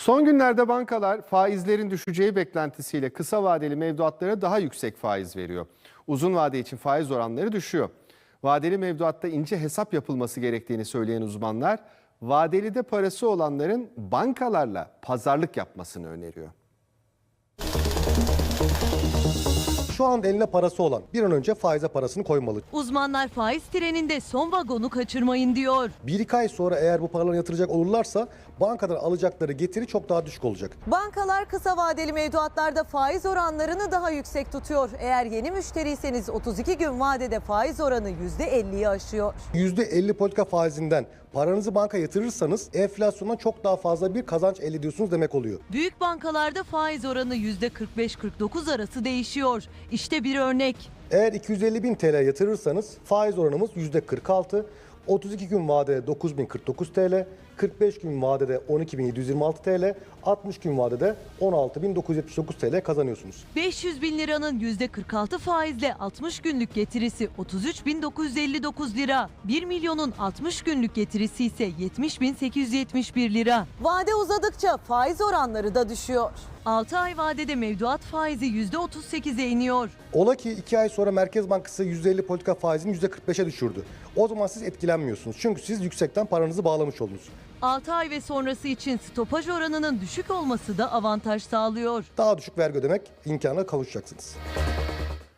Son günlerde bankalar faizlerin düşeceği beklentisiyle kısa vadeli mevduatlara daha yüksek faiz veriyor. Uzun vade için faiz oranları düşüyor. Vadeli mevduatta ince hesap yapılması gerektiğini söyleyen uzmanlar, vadelide parası olanların bankalarla pazarlık yapmasını öneriyor. Şu anda eline parası olan bir an önce faize parasını koymalı. Uzmanlar faiz treninde son vagonu kaçırmayın diyor. Bir iki ay sonra eğer bu paraları yatıracak olurlarsa bankadan alacakları getiri çok daha düşük olacak. Bankalar kısa vadeli mevduatlarda faiz oranlarını daha yüksek tutuyor. Eğer yeni müşteriyseniz 32 gün vadede faiz oranı %50'yi aşıyor. %50 politika faizinden paranızı banka yatırırsanız enflasyondan çok daha fazla bir kazanç elde ediyorsunuz demek oluyor. Büyük bankalarda faiz oranı %45-49 arası değişiyor. İşte bir örnek. Eğer 250 bin TL yatırırsanız faiz oranımız %46, 32 gün vadede 9049 TL, 45 gün vadede 12726 TL, 60 gün vadede 16979 TL kazanıyorsunuz. 500 bin liranın %46 faizle 60 günlük getirisi 33.959 lira. 1 milyonun 60 günlük getirisi ise 70.871 lira. Vade uzadıkça faiz oranları da düşüyor. 6 ay vadede mevduat faizi %38'e iniyor. Ola ki 2 ay sonra Merkez Bankası %50 politika faizini %45'e düşürdü. O zaman siz etkilenmiyorsunuz. Çünkü siz yüksekten paranızı bağlamış oldunuz. 6 ay ve sonrası için stopaj oranının düşük olması da avantaj sağlıyor. Daha düşük vergi ödemek imkanına kavuşacaksınız.